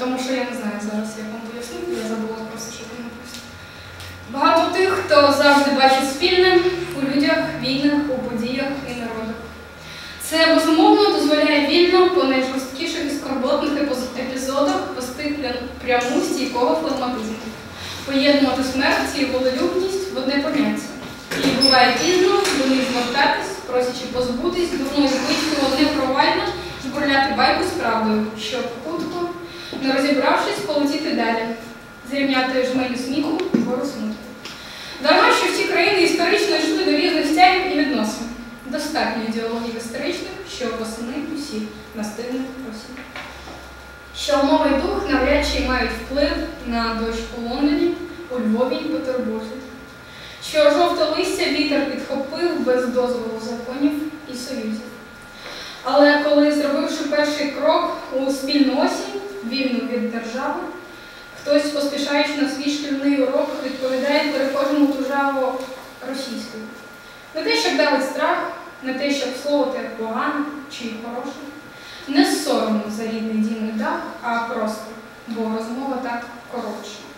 тому що я не знаю зараз, як вам пояснити, я забула просто, що там написано. Багато тих, хто завжди бачить спільне у людях, війнах, у подіях і народах. Це безумовно дозволяє вільно по найжорсткіших і скорботних епізодах вести пряму стійкого флагматизму, поєднувати смерть і волелюбність в одне поняття. І буває пізно, до них звертатись, просячи позбутись, дурної звички, одне провально, жбурляти байку з правдою, щоб не розібравшись, полетіти далі, зрівняти жменю сміху гору смутку. Дарма, що всі країни історично йшли до різних стягів і відносин. Достатньо ідеологів історичних, що восени усі настигнуть Росію. Що мова і дух навряд чи мають вплив на дощ у Лондоні, у Львові і Петербурзі. Що жовте листя вітер підхопив без дозволу законів і союзів. Але коли, зробивши перший крок у спільну осінь, вільну від держави, хтось, поспішаючи на свій шкільний урок, відповідає перехожому державу російською. Не те, щоб дали страх, не те, щоб слово те погане чи хороше, не з сорому за рідний дім і дах, а просто, бо розмова так коротша.